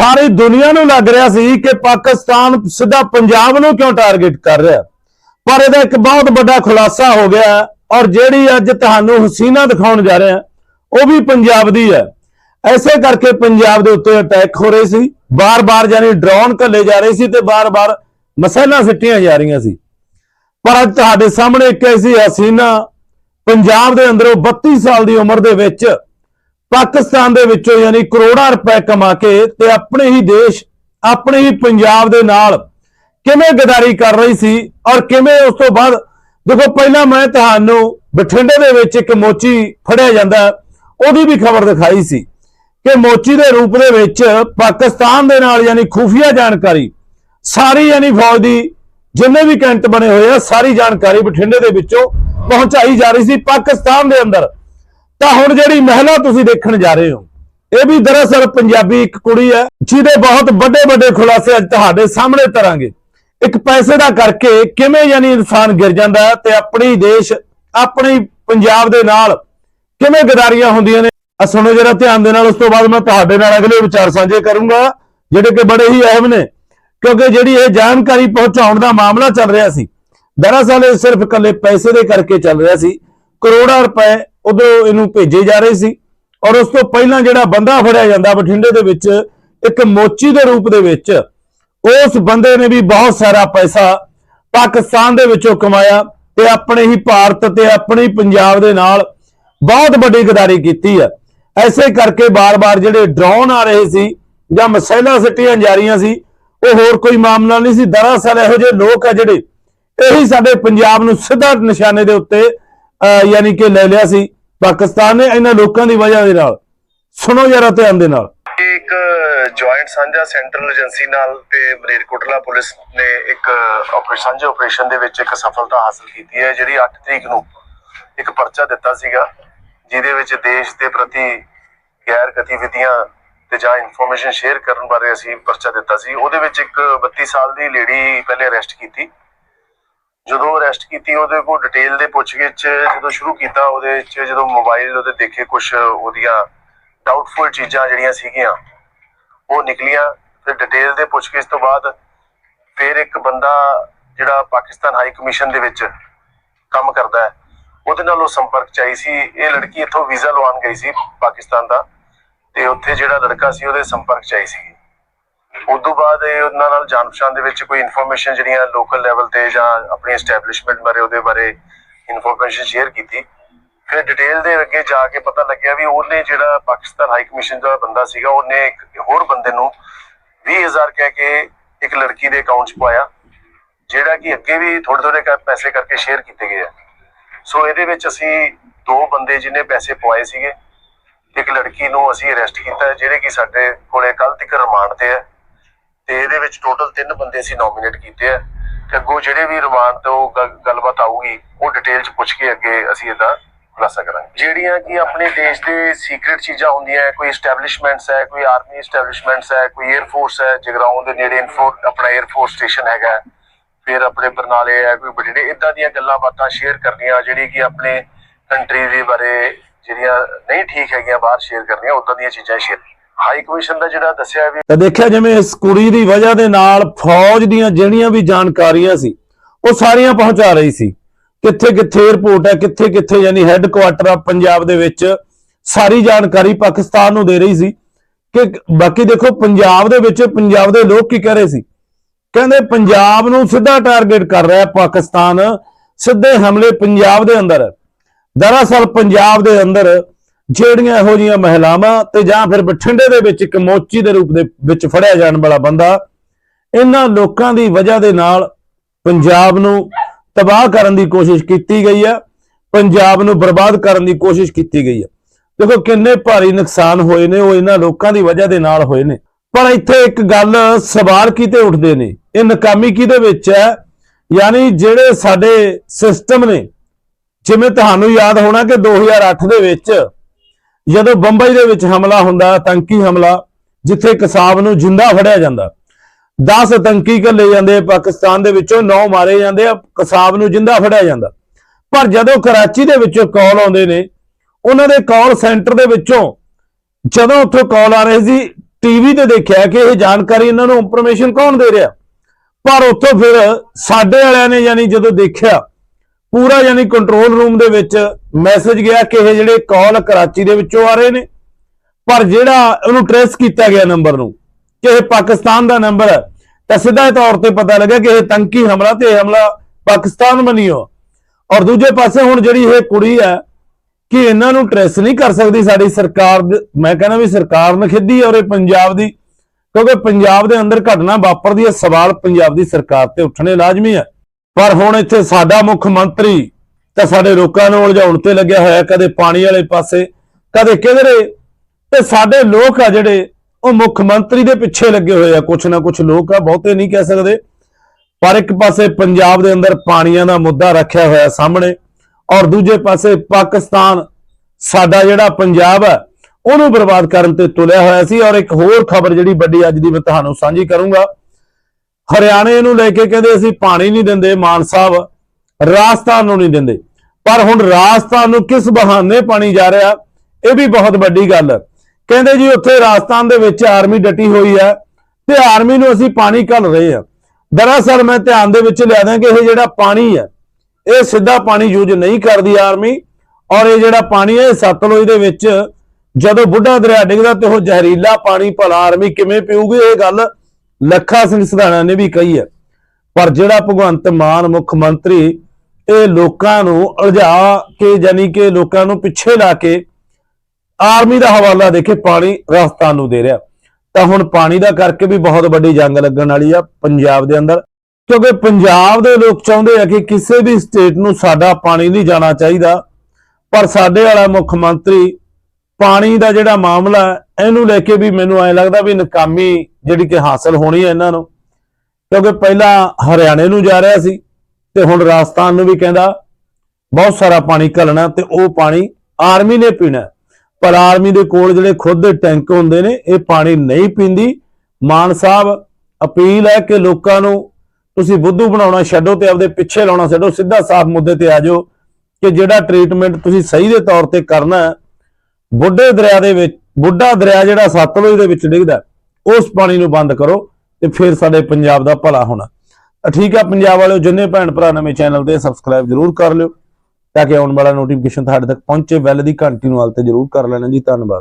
ਸਾਰੀ ਦੁਨੀਆ ਨੂੰ ਲੱਗ ਰਿਹਾ ਸੀ ਕਿ ਪਾਕਿਸਤਾਨ ਸਿੱਧਾ ਪੰਜਾਬ ਨੂੰ ਕਿਉਂ ਟਾਰਗੇਟ ਕਰ ਰਿਹਾ। ਪਰ ਇਹਦਾ ਇੱਕ ਬਹੁਤ ਵੱਡਾ ਖੁਲਾਸਾ ਹੋ ਗਿਆ ਔਰ ਜਿਹੜੀ ਅੱਜ ਤੁਹਾਨੂੰ ਹਸੀਨਾ ਦਿਖਾਉਣ ਜਾ ਰਹੇ, ਉਹ ਵੀ ਪੰਜਾਬ ਦੀ ਹੈ। ਐਸੇ ਕਰਕੇ ਪੰਜਾਬ ਦੇ ਉੱਤੇ ਅਟੈਕ ਹੋ ਰਹੇ ਸੀ। ਬਾਰ-ਬਾਰ ਯਾਨੀ ਡਰੋਨ ਘੱਲੇ ਜਾ ਰਹੇ ਸੀ ਤੇ ਬਾਰ-ਬਾਰ ਮਸੈਲਾਂ ਸਿੱਟੀਆਂ ਜਾ ਰਹੀਆਂ ਸੀ। ਪਰ ਅੱਜ ਤੁਹਾਡੇ ਸਾਹਮਣੇ ਇੱਕ ਐਸੀ ਹਸੀਨਾ ਪੰਜਾਬ ਦੇ ਅੰਦਰੋਂ 32 ਸਾਲ ਦੀ ਉਮਰ ਦੇ ਵਿੱਚ ਪਾਕਿਸਤਾਨ ਦੇ ਵਿੱਚੋਂ ਯਾਨੀ ਕਰੋੜਾਂ ਰੁਪਏ ਕਮਾ ਕੇ ਤੇ ਆਪਣੇ ਹੀ ਦੇਸ਼, ਆਪਣੇ ਹੀ ਪੰਜਾਬ ਦੇ ਨਾਲ ਕਿਵੇਂ ਗਦਾਰੀ ਕਰ ਰਹੀ ਸੀ ਔਰ ਕਿਵੇਂ ਉਸ ਤੋਂ ਬਾਅਦ, ਦੇਖੋ ਪਹਿਲਾਂ ਮੈਂ ਤੁਹਾਨੂੰ ਬਠਿੰਡੇ ਦੇ ਵਿੱਚ ਇੱਕ ਮੋਚੀ ਫੜਿਆ ਜਾਂਦਾ, ਉਹਦੀ ਵੀ ਖਬਰ ਦਿਖਾਈ ਸੀ ਕਿ ਮੋਚੀ ਦੇ ਰੂਪ ਦੇ ਵਿੱਚ ਪਾਕਿਸਤਾਨ ਦੇ ਨਾਲ ਯਾਨੀ ਖੂਫੀਆ ਜਾਣਕਾਰੀ, ਸਾਰੀ ਯਾਨੀ ਫੌਜ ਦੀ ਜਿੰਨੇ ਵੀ ਕੈਂਟ ਬਣੇ ਹੋਏ ਆ, ਸਾਰੀ ਜਾਣਕਾਰੀ ਬਠਿੰਡੇ ਦੇ ਵਿੱਚੋਂ ਪਹੁੰਚਾਈ ਜਾ ਰਹੀ ਸੀ ਪਾਕਿਸਤਾਨ ਦੇ ਅੰਦਰ। ਤਾਂ ਹੁਣ ਜਿਹੜੀ ਮਹਿਲਾ ਤੁਸੀਂ ਦੇਖਣ ਜਾ ਰਹੇ ਹੋ, ਇਹ ਵੀ ਦਰਅਸਲ ਪੰਜਾਬੀ ਇੱਕ ਕੁੜੀ ਹੈ, ਜਿਹਦੇ ਬਹੁਤ ਵੱਡੇ ਵੱਡੇ ਖੁਲਾਸੇ ਅੱਜ ਤੁਹਾਡੇ ਸਾਹਮਣੇ ਤਰਾਂਗੇ। ਇੱਕ ਪੈਸੇ ਦਾ ਕਰਕੇ ਕਿਵੇਂ ਯਾਨੀ ਇਨਸਾਨ ਗਿਰ ਜਾਂਦਾ ਤੇ ਆਪਣੀ ਦੇਸ਼, ਆਪਣੀ ਪੰਜਾਬ ਦੇ ਨਾਲ ਕਿਵੇਂ ਗਦਾਰੀਆਂ ਹੁੰਦੀਆਂ ਨੇ। ਆ ਸੁਣੋ ਜਰਾ ਧਿਆਨ ਦੇ ਨਾਲ, ਉਸ ਤੋਂ ਬਾਅਦ ਮੈਂ ਤੁਹਾਡੇ ਨਾਲ ਅਗਲੇ ਵਿਚਾਰ ਸਾਂਝੇ ਕਰੂੰਗਾ, ਜਿਹੜੇ ਕਿ ਬੜੇ ਹੀ ਅਹਿਮ ਨੇ। ਕਿਉਂਕਿ ਜਿਹੜੀ ਇਹ ਜਾਣਕਾਰੀ ਪਹੁੰਚਾਉਣ ਦਾ ਮਾਮਲਾ ਚੱਲ ਰਿਹਾ ਸੀ, ਦਰਅਸਲ ਇਹ ਸਿਰਫ ਇਕੱਲੇ ਪੈਸੇ ਦੇ ਕਰਕੇ ਚੱਲ ਰਿਹਾ ਸੀ। ਕਰੋੜਾਂ ਰੁਪਏ ਉਧਰੋਂ ਇਹਨੂੰ ਭੇਜੇ ਜਾ ਰਹੇ ਸੀ। ਔਰ ਉਸ ਤੋਂ ਪਹਿਲਾਂ ਜਿਹੜਾ ਬੰਦਾ ਫੜਿਆ ਜਾਂਦਾ ਬਠਿੰਡੇ ਦੇ ਵਿੱਚ, ਇੱਕ ਮੋਚੀ ਦੇ ਰੂਪ ਦੇ ਵਿੱਚ, ਉਸ ਬੰਦੇ ਨੇ ਵੀ ਬਹੁਤ ਸਾਰਾ ਪੈਸਾ ਪਾਕਿਸਤਾਨ ਦੇ ਵਿੱਚੋਂ ਕਮਾਇਆ ਤੇ ਆਪਣੇ ਹੀ ਭਾਰਤ ਤੇ ਆਪਣੇ ਹੀ ਪੰਜਾਬ ਦੇ ਨਾਲ ਬਹੁਤ ਵੱਡੀ ਗਦਾਰੀ ਕੀਤੀ ਹੈ ਐਸੇ ਕਰਕੇ ਬਾਰ-ਬਾਰ ਜਿਹੜੇ ਡਰੋਨ ਆ ਰਹੇ ਸੀ ਜਾਂ ਮਸੈਲਾ ਸਿੱਟੀਆਂ ਜਾ ਰਹੀਆਂ ਸੀ, ਉਹ ਹੋਰ ਕੋਈ ਮਾਮਲਾ ਨਹੀਂ ਸੀ। ਦਰਅਸਲ ਇਹੋ ਜਿਹੇ ਲੋਕ ਆ ਜਿਹੜੇ ਇਹੀ ਸਾਡੇ ਪੰਜਾਬ ਨੂੰ ਸਿੱਧਾ ਨਿਸ਼ਾਨੇ ਦੇ ਉੱਤੇ ਯਾਨੀ ਕਿ ਲੈ ਲਿਆ ਸੀ। ਪਾਕਿਸਤਾਨ ਨੇ ਇਹਨਾਂ ਲੋਕਾਂ ਦੀ ਵਜ੍ਹਾ ਦੇ ਨਾਲ, ਸੁਣੋ ਜਰਾ ਧਿਆਨ ਦੇ ਨਾਲ। ਇੱਕ ਜੁਆਇੰਟ ਸਾਂਝਾ ਸੈਂਟਰਲ ਏਜੰਸੀ ਨਾਲ ਤੇ ਮਲੇਰਕੋਟਲਾ ਪੁਲਿਸ ਨੇ ਇੱਕ ਆਪਰੇਸ਼ਨ ਸਾਂਝੇ ਆਪਰੇਸ਼ਨ ਦੇ ਵਿੱਚ ਇੱਕ ਸਫਲਤਾ ਹਾਸਲ ਕੀਤੀ ਹੈ, ਜਿਹੜੀ 8 ਤਰੀਕ ਨੂੰ ਇੱਕ ਪਰਚਾ ਦਿੱਤਾ ਸੀਗਾ, ਜਿਹਦੇ ਵਿੱਚ ਦੇਸ਼ ਦੇ ਪ੍ਰਤੀ ਗੈਰ ਗਤੀਵਿਧੀਆਂ ਤੇ ਜਾਂ ਇਨਫੋਰਮੇਸ਼ਨ ਸ਼ੇਅਰ ਕਰਨ ਬਾਰੇ ਅਸੀਂ ਪਰਚਾ ਦਿੱਤਾ ਸੀ। ਉਹਦੇ ਵਿੱਚ ਇੱਕ 32 ਸਾਲ ਦੀ ਲੇਡੀ ਪਹਿਲੇ ਅਰੈਸਟ ਕੀਤੀ। ਜਦੋਂ ਅਰੈਸਟ ਕੀਤੀ, ਉਹਦੇ ਕੋਲ ਡਿਟੇਲ ਦੇ ਪੁੱਛਗਿੱਛ ਜਦੋਂ ਸ਼ੁਰੂ ਕੀਤਾ, ਉਹਦੇ ਵਿੱਚ ਜਦੋਂ ਮੋਬਾਈਲ ਉਹਦੇ ਦੇਖੇ ਕੁਝ ਉਹਦੀਆਂ ਡਾਊਟਫੁਲ ਚੀਜ਼ਾਂ ਜਿਹੜੀਆਂ ਸੀਗੀਆਂ, ਉਹ ਨਿਕਲੀਆਂ। ਫਿਰ ਡਿਟੇਲ ਦੇ ਪੁੱਛਗਿੱਛ ਤੋਂ ਬਾਅਦ ਫਿਰ ਇੱਕ ਬੰਦਾ ਜਿਹੜਾ ਪਾਕਿਸਤਾਨ ਹਾਈ ਕਮਿਸ਼ਨ ਦੇ ਵਿੱਚ ਕੰਮ ਕਰਦਾ ਹੈ, ਉਹਦੇ ਨਾਲ ਉਹ ਸੰਪਰਕ ਚ ਆਈ ਸੀ। ਇਹ ਲੜਕੀ ਇੱਥੋਂ ਵੀਜ਼ਾ ਲਵਾਉਣ ਗਈ ਸੀ ਪਾਕਿਸਤਾਨ ਦਾ ਤੇ ਉੱਥੇ ਜਿਹੜਾ ਲੜਕਾ ਸੀ, ਉਹਦੇ ਸੰਪਰਕ ਚ ਆਈ ਸੀ ਉਸ ਤੋਂ ਬਾਅਦ ਇਹ ਉਹਨਾਂ ਨਾਲ ਜਾਣ ਪਛਾਣ ਦੇ ਵਿੱਚ ਕੋਈ ਇਨਫੋਰਮੇਸ਼ਨ ਜਿਹੜੀਆਂ ਲੋਕਲ ਲੈਵਲ ਤੇ ਜਾਂ ਆਪਣੀ ਐਸਟੈਬਲਿਸ਼ਮੈਂਟ ਬਾਰੇ ਉਹਦੇ ਬਾਰੇ ਇਨਫੋਰਮੇਸ਼ਨ ਸ਼ੇਅਰ ਕੀਤੀ। ਫਿਰ ਡਿਟੇਲ ਦੇ ਅੱਗੇ ਜਾ ਕੇ ਪਤਾ ਲੱਗਿਆ ਵੀ ਉਹਨੇ ਜਿਹੜਾ ਪਾਕਿਸਤਾਨ ਹਾਈ ਕਮਿਸ਼ਨ ਦਾ ਬੰਦਾ ਸੀਗਾ, ਉਹਨੇ ਇੱਕ ਹੋਰ ਬੰਦੇ ਨੂੰ 20000 ਕਹਿ ਕੇ ਇੱਕ ਲੜਕੀ ਦੇ ਅਕਾਊਂਟ 'ਚ ਪਾਇਆ, ਜਿਹੜਾ ਕਿ ਅੱਗੇ ਵੀ ਥੋੜੇ ਥੋੜੇ ਪੈਸੇ ਕਰਕੇ ਸ਼ੇਅਰ ਕੀਤੇ ਗਏ ਆ। ਸੋ ਇਹਦੇ ਵਿੱਚ ਅਸੀਂ ਦੋ ਬੰਦੇ ਜਿਹਨੇ ਪੈਸੇ ਪਵਾਏ ਸੀਗੇ, ਇੱਕ ਲੜਕੀ ਨੂੰ ਅਸੀਂ ਅਰੈਸਟ ਕੀਤਾ, ਜਿਹੜੇ ਕਿ ਸਾਡੇ ਕੋਲੇ ਕੱਲ ਤੱਕ ਰਿਮਾਂਡ ਤੇ ਹੈ ਤੇ ਇਹਦੇ ਵਿੱਚ ਟੋਟਲ ਤਿੰਨ ਬੰਦੇ ਅਸੀਂ ਨੋਮੀਨੇਟ ਕੀਤੇ ਆ ਤੇ ਅੱਗੋਂ ਜਿਹੜੇ ਵੀ ਰਿਮਾਂਡ ਤੋਂ ਗੱਲਬਾਤ ਆਊਗੀ, ਉਹ ਡਿਟੇਲ ਚ ਪੁੱਛ ਕੇ ਅੱਗੇ ਅਸੀਂ ਇਹਦਾ ਖੁਲਾਸਾ ਕਰਾਂਗੇ ਜਿਹੜੀਆਂ ਕਿ ਆਪਣੇ ਦੇਸ਼ ਦੇ ਸੀਕ੍ਰੀਟ ਚੀਜ਼ਾਂ ਹੁੰਦੀਆਂ ਕੋਈ ਐਸਟੈਬਲਿਸ਼ਮੈਂਟਸ ਹੈ, ਕੋਈ ਆਰਮੀ ਐਸਟੈਬਲਿਸ਼ਮੈਂਟਸ ਹੈ, ਕੋਈ 에ਅਰ ਫੋਰਸ ਹੈ, ਜਗਰਾਉਂ ਦੇ ਨੇੜੇ ਇਨਫੋ ਆਪਣਾ 에ਅਰ ਫੋਰਸ ਸਟੇਸ਼ਨ ਹੈਗਾ ਹੈ। ਫਿਰ ਆਪਣੇ ਬਰਨਾਲੇ ਹੈ, ਕੋਈ ਬਠਿੰਡੇ ਇਦਾਂ ਦੀਆਂ ਗੱਲਾਂ ਬਾਤਾਂ ਸ਼ੇਅਰ ਕਰਨੀਆਂ, ਜਿਹੜੀ ਕਿ ਆਪਣੇ ਕੰਟਰੀ ਦੇ ਬਾਰੇ ਜਿਹੜੀਆਂ ਨਹੀਂ ਠੀਕ ਹੈਗੀਆਂ, ਬਾਹਰ ਸ਼ੇਅਰ ਕਰਨੀਆਂ ਉਦਾਂ ਦੀਆਂ ਚੀਜ਼ਾਂ ਸ਼ੇਅਰ ਹਾਈ ਕਮਿਸ਼ਨ ਦਾ ਜਿਹੜਾ ਦੱਸਿਆ ਵੀ ਤਾਂ ਦੇਖਿਆ ਜਿਵੇਂ ਇਸ ਕੁੜੀ ਦੀ ਵਜ੍ਹਾ ਦੇ ਨਾਲ ਫੌਜ ਦੀਆਂ ਜਿਹੜੀਆਂ ਵੀ ਜਾਣਕਾਰੀਆਂ ਸੀ, ਉਹ ਸਾਰੀਆਂ ਪਹੁੰਚਾ ਰਹੀ ਸੀ। ਕਿੱਥੇ ਕਿੱਥੇ 에ਅਰਪੋਰਟ ਹੈ ਕਿੱਥੇ ਕਿੱਥੇ ਯਾਨੀ ਹੈੱਡਕੁਆਟਰ ਆ ਪੰਜਾਬ ਦੇ ਵਿੱਚ, ਸਾਰੀ ਜਾਣਕਾਰੀ ਪਾਕਿਸਤਾਨ ਨੂੰ ਦੇ ਰਹੀ ਸੀ। ਕਿ ਬਾਕੀ ਦੇਖੋ ਪੰਜਾਬ ਦੇ ਵਿੱਚ, ਪੰਜਾਬ ਦੇ ਲੋਕ ਕੀ ਕਹਿ ਰਹੇ ਸੀ? ਕਹਿੰਦੇ ਪੰਜਾਬ ਨੂੰ ਸਿੱਧਾ ਟਾਰਗੇਟ ਕਰ ਰਿਹਾ ਪਾਕਿਸਤਾਨ, ਸਿੱਧੇ ਹਮਲੇ ਪੰਜਾਬ ਦੇ ਅੰਦਰ। ਦਰਅਸਲ ਪੰਜਾਬ ਦੇ ਅੰਦਰ ਜਿਹੜੀਆਂ ਇਹੋ ਜੀਆਂ ਮਹਿਲਾਵਾਂ ਤੇ ਜਾਂ ਫਿਰ ਬਠਿੰਡੇ ਦੇ ਵਿੱਚ ਇੱਕ ਮੋਚੀ ਦੇ ਰੂਪ ਦੇ ਵਿੱਚ ਫੜਿਆ ਜਾਣ ਵਾਲਾ ਬੰਦਾ, ਇਹਨਾਂ ਲੋਕਾਂ ਦੀ ਵਜ੍ਹਾ ਦੇ ਨਾਲ ਪੰਜਾਬ ਨੂੰ ਤਬਾਹ ਕਰਨ ਦੀ ਕੋਸ਼ਿਸ਼ ਕੀਤੀ ਗਈ ਹੈ, ਪੰਜਾਬ ਨੂੰ ਬਰਬਾਦ ਕਰਨ ਦੀ ਕੋਸ਼ਿਸ਼ ਕੀਤੀ ਗਈ ਹੈ। ਦੇਖੋ ਕਿੰਨੇ ਭਾਰੀ ਨੁਕਸਾਨ ਹੋਏ ਨੇ, ਉਹ ਇਹਨਾਂ ਲੋਕਾਂ ਦੀ ਵਜ੍ਹਾ ਦੇ ਨਾਲ ਹੋਏ ਨੇ। ਪਰ ਇੱਥੇ ਇੱਕ ਗੱਲ ਸਵਾਲ ਕਿਤੇ ਉੱਠਦੇ ਨੇ, ਇਹ ਨਕਾਮੀ ਕਿਹਦੇ ਵਿੱਚ ਹੈ? ਯਾਨੀ ਜਿਹੜੇ ਸਾਡੇ ਸਿਸਟਮ ਨੇ, ਜਿਵੇਂ ਤੁਹਾਨੂੰ ਯਾਦ ਹੋਣਾ ਕਿ 2008 ਦੇ ਵਿੱਚ ਜਦੋਂ ਬੰਬਈ ਦੇ ਵਿੱਚ ਹਮਲਾ ਹੁੰਦਾ ਆਤੰਕੀ ਹਮਲਾ, ਜਿੱਥੇ ਕਸਾਬ ਨੂੰ ਜਿੰਦਾ ਫੜਿਆ ਜਾਂਦਾ। 10 ਆਤੰਕੀ ਘੱਲੇ ਜਾਂਦੇ, ਪਾਕਿਸਤਾਨ ਦੇ ਵਿੱਚੋਂ 9 ਮਾਰੇ ਜਾਂਦੇ, ਆ ਕਸਾਬ ਨੂੰ ਜਿੰਦਾ ਫੜਿਆ ਜਾਂਦਾ। ਪਰ ਜਦੋਂ ਕਰਾਚੀ ਦੇ ਵਿੱਚੋਂ ਕਾਲ ਆਉਂਦੇ ਨੇ, ਉਹਨਾਂ ਦੇ ਕਾਲ ਸੈਂਟਰ ਦੇ ਵਿੱਚੋਂ, ਜਦੋਂ ਉੱਥੋਂ ਕਾਲ ਆ ਰਹੀ ਸੀ ਟੀਵੀ ਤੇ ਦੇਖਿਆ ਕਿ ਇਹ ਜਾਣਕਾਰੀ ਇਹਨਾਂ ਨੂੰ ਇਨਫੋਰਮੇਸ਼ਨ ਕੌਣ ਦੇ ਰਿਹਾ। ਪਰ ਉੱਥੋਂ ਫਿਰ ਸਾਡੇ ਵਾਲਿਆਂ ਨੇ ਯਾਨੀ ਜਦੋਂ ਦੇਖਿਆ ਪੂਰਾ ਯਾਨੀ ਕੰਟਰੋਲ ਰੂਮ ਦੇ ਵਿੱਚ ਮੈਸੇਜ ਗਿਆ ਕਿ ਇਹ ਜਿਹੜੇ ਕਾਲ ਕਰਾਚੀ ਦੇ ਵਿੱਚੋਂ ਆ ਰਹੇ ਨੇ। ਪਰ ਜਿਹੜਾ ਉਹਨੂੰ ਟ੍ਰੇਸ ਕੀਤਾ ਗਿਆ ਨੰਬਰ ਨੂੰ ਕਿ ਇਹ ਪਾਕਿਸਤਾਨ ਦਾ ਨੰਬਰ ਹੈ, ਤਾਂ ਸਿੱਧਾ ਤੌਰ ਤੇ ਪਤਾ ਲੱਗਾ ਕਿ ਇਹ ਤੰਕੀ ਹਮਲਾ ਤੇ ਇਹ ਹਮਲਾ ਪਾਕਿਸਤਾਨ ਬਣੀਓ ਔਰ ਦੂਜੇ ਪਾਸੇ ਹੁਣ ਜਿਹੜੀ ਇਹ ਕੁੜੀ ਹੈ ਕਿ ਇਹਨਾਂ ਨੂੰ ਟ੍ਰੇਸ ਨਹੀਂ ਕਰ ਸਕਦੀ, ਸਾਡੀ ਸਰਕਾਰ ਮੈਂ ਕਹਿੰਦਾ ਵੀ ਸਰਕਾਰ ਨਖਿੱਧੀ ਹੈ ਔਰ ਇਹ ਪੰਜਾਬ ਦੀ, ਕਿਉਂਕਿ ਪੰਜਾਬ ਦੇ ਅੰਦਰ ਘਟਨਾ ਵਾਪਰਦੀ ਹੈ, ਸਵਾਲ ਪੰਜਾਬ ਦੀ ਸਰਕਾਰ ਤੇ ਉੱਠਣੇ ਲਾਜ਼ਮੀ ਹੈ। ਪਰ ਹੁਣ ਇੱਥੇ ਸਾਡਾ ਮੁੱਖ ਮੰਤਰੀ ਤਾਂ ਸਾਡੇ ਲੋਕਾਂ ਨੂੰ ਉਲਝਾਉਣ ਤੇ ਲੱਗਿਆ ਹੋਇਆ, ਕਦੇ ਪਾਣੀ ਵਾਲੇ ਪਾਸੇ, ਕਦੇ ਕਿਧਰੇ। ਤੇ ਸਾਡੇ ਲੋਕ ਆ ਜਿਹੜੇ, ਉਹ ਮੁੱਖ ਮੰਤਰੀ ਦੇ ਪਿੱਛੇ ਲੱਗੇ ਹੋਏ ਆ। ਕੁਛ ਨਾ ਕੁਛ ਲੋਕ ਆ, ਬਹੁਤੇ ਨਹੀਂ ਕਹਿ ਸਕਦੇ। ਪਰ ਇੱਕ ਪਾਸੇ ਪੰਜਾਬ ਦੇ ਅੰਦਰ ਪਾਣੀਆਂ ਦਾ ਮੁੱਦਾ ਰੱਖਿਆ ਹੋਇਆ ਸਾਹਮਣੇ, ਔਰ ਦੂਜੇ ਪਾਸੇ ਪਾਕਿਸਤਾਨ, ਸਾਡਾ ਜਿਹੜਾ ਪੰਜਾਬ ਹੈ ਉਹਨੂੰ ਬਰਬਾਦ ਕਰਨ ਤੇ ਤੁਲਿਆ ਹੋਇਆ ਸੀ। ਔਰ ਇੱਕ ਹੋਰ ਖਬਰ ਜਿਹੜੀ ਵੱਡੀ ਅੱਜ ਦੀ ਮੈਂ ਤੁਹਾਨੂੰ ਸਾਂਝੀ ਕਰੂੰਗਾ ਹਰਿਆਣੇ ਨੂੰ ਲੈ ਕੇ ਕਹਿੰਦੇ ਅਸੀਂ ਪਾਣੀ ਨਹੀਂ ਦਿੰਦੇ, ਮਾਨ ਸਾਹਿਬ ਰਾਜਸਥਾਨ ਨੂੰ ਨਹੀਂ ਦਿੰਦੇ। ਪਰ ਹੁਣ ਰਾਜਸਥਾਨ ਨੂੰ ਕਿਸ ਬਹਾਨੇ ਪਾਣੀ ਜਾ ਰਿਹਾ, ਇਹ ਵੀ ਬਹੁਤ ਵੱਡੀ ਗੱਲ ਹੈ। ਕਹਿੰਦੇ ਜੀ ਉੱਥੇ ਰਾਜਸਥਾਨ ਦੇ ਵਿੱਚ ਆਰਮੀ ਡਟੀ ਹੋਈ ਹੈ ਤੇ ਆਰਮੀ ਨੂੰ ਅਸੀਂ ਪਾਣੀ ਘੱਲ ਰਹੇ ਹਾਂ। ਦਰਅਸਲ ਮੈਂ ਧਿਆਨ ਦੇ ਵਿੱਚ ਲਿਆ ਦਾਂ ਕਿ ਇਹ ਜਿਹੜਾ ਪਾਣੀ ਹੈ, ਇਹ ਸਿੱਧਾ ਪਾਣੀ ਯੂਜ਼ ਨਹੀਂ ਕਰਦੀ ਆਰਮੀ ਔਰ ਇਹ ਜਿਹੜਾ ਪਾਣੀ ਹੈ, ਇਹ ਸਤਲੁਜ ਦੇ ਵਿੱਚ ਜਦੋਂ ਬੁੱਢਾ ਦਰਿਆ ਡਿੱਗਦਾ ਤੇ ਉਹ ਜ਼ਹਿਰੀਲਾ ਪਾਣੀ ਭਲਾ ਆਰਮੀ ਕਿਵੇਂ ਪੀਊਗੀ, ਇਹ ਗੱਲ ਲੱਖਾ ਸਿੰਘ ਸਿਧਾਣਾ ਨੇ ਵੀ ਕਹੀ ਹੈ। ਪਰ ਜਿਹੜਾ ਭਗਵੰਤ ਮਾਨ ਮੁੱਖ ਮੰਤਰੀ ਇਹ ਲੋਕਾਂ ਨੂੰ ਉਲਝਾ ਕੇ, ਯਾਨੀ ਕਿ ਲੋਕਾਂ ਨੂੰ ਪਿੱਛੇ ਲਾ ਕੇ ਆਰਮੀ ਦਾ ਹਵਾਲਾ ਦੇ ਕੇ ਪਾਣੀ ਰਾਜਸਥਾਨ ਨੂੰ ਦੇ ਰਿਹਾ। ਤਾਂ ਹੁਣ ਪਾਣੀ ਦਾ ਕਰਕੇ ਵੀ ਬਹੁਤ ਵੱਡੀ ਜੰਗ ਲੱਗਣ ਵਾਲੀ ਆ ਪੰਜਾਬ ਦੇ ਅੰਦਰ। ਕਿਉਂਕਿ ਪੰਜਾਬ ਦੇ ਲੋਕ ਚਾਹੁੰਦੇ ਆ ਕਿ ਕਿਸੇ ਵੀ ਸਟੇਟ ਨੂੰ ਸਾਡਾ ਪਾਣੀ ਨਹੀਂ ਜਾਣਾ ਚਾਹੀਦਾ। ਪਰ ਸਾਡੇ ਵਾਲਾ ਮੁੱਖ ਮੰਤਰੀ ਪਾਣੀ ਦਾ ਜਿਹੜਾ ਮਾਮਲਾ ਇਹਨੂੰ ਲੈ ਕੇ ਵੀ ਮੈਨੂੰ ਐ ਲੱਗਦਾ ਵੀ ਨਕਾਮੀ ਜਿਹੜੀ ਕਿ ਹਾਸਲ ਹੋਣੀ ਹੈ ਇਹਨਾਂ ਨੂੰ। ਕਿਉਂਕਿ ਪਹਿਲਾਂ ਹਰਿਆਣੇ ਨੂੰ ਜਾ ਰਿਹਾ ਸੀ ਤੇ ਹੁਣ ਰਾਜਸਥਾਨ ਨੂੰ ਵੀ ਕਹਿੰਦਾ, ਬਹੁਤ ਸਾਰਾ ਪਾਣੀ ਘਲਣਾ ਤੇ ਉਹ ਪਾਣੀ ਆਰਮੀ ਨੇ ਪੀਣਾ ਪਰ ਆਰਮੀ ਦੇ ਕੋਲ ਜਿਹੜੇ ਖੁਦ ਦੇ ਟੈਂਕ ਹੁੰਦੇ ਨੇ, ਇਹ ਪਾਣੀ ਨਹੀਂ ਪੀਂਦੀ। ਮਾਨ ਸਾਹਿਬ, ਅਪੀਲ ਹੈ ਕਿ ਲੋਕਾਂ ਨੂੰ ਤੁਸੀਂ ਬੁੱਧੂ ਬਣਾਉਣਾ ਛੱਡੋ ਤੇ ਆਪਦੇ ਪਿੱਛੇ ਲਾਉਣਾ ਛੱਡੋ। ਸਿੱਧਾ ਸਾਫ਼ ਮੁੱਦੇ ਤੇ ਆ ਜਾਓ ਕਿ ਜਿਹੜਾ ਟ੍ਰੀਟਮੈਂਟ ਤੁਸੀਂ ਸਹੀ ਦੇ ਤੌਰ ਤੇ ਕਰਨਾ ਬੁੱਢੇ ਦਰਿਆ ਦੇ ਵਿੱਚ, ਬੁੱਢਾ ਦਰਿਆ ਜਿਹੜਾ ਸਤਲੁਜ ਦੇ ਵਿੱਚ ਡਿੱਗਦਾ ਉਸ ਪਾਣੀ ਨੂੰ ਬੰਦ ਕਰੋ ਤੇ ਫਿਰ ਸਾਡੇ ਪੰਜਾਬ ਦਾ ਭਲਾ ਹੋਣਾ। ਠੀਕ ਆ, ਪੰਜਾਬ ਵਾਲਿਓ, ਜਿੰਨੇ ਭੈਣ ਭਰਾ ਨਵੇਂ ਚੈਨਲ ਤੇ ਸਬਸਕ੍ਰਾਈਬ ਜ਼ਰੂਰ ਕਰ ਲਿਓ, ਤਾਂ ਕਿ ਆਉਣ ਵਾਲਾ ਨੋਟੀਫਿਕੇਸ਼ਨ ਤੁਹਾਡੇ ਤੱਕ ਪਹੁੰਚੇ ਬੈਲ ਦੀ ਘੰਟੀ ਨੂੰ ਹਾਲ ਤੇ ਜ਼ਰੂਰ ਕਰ ਲੈਣਾ ਜੀ। ਧੰਨਵਾਦ।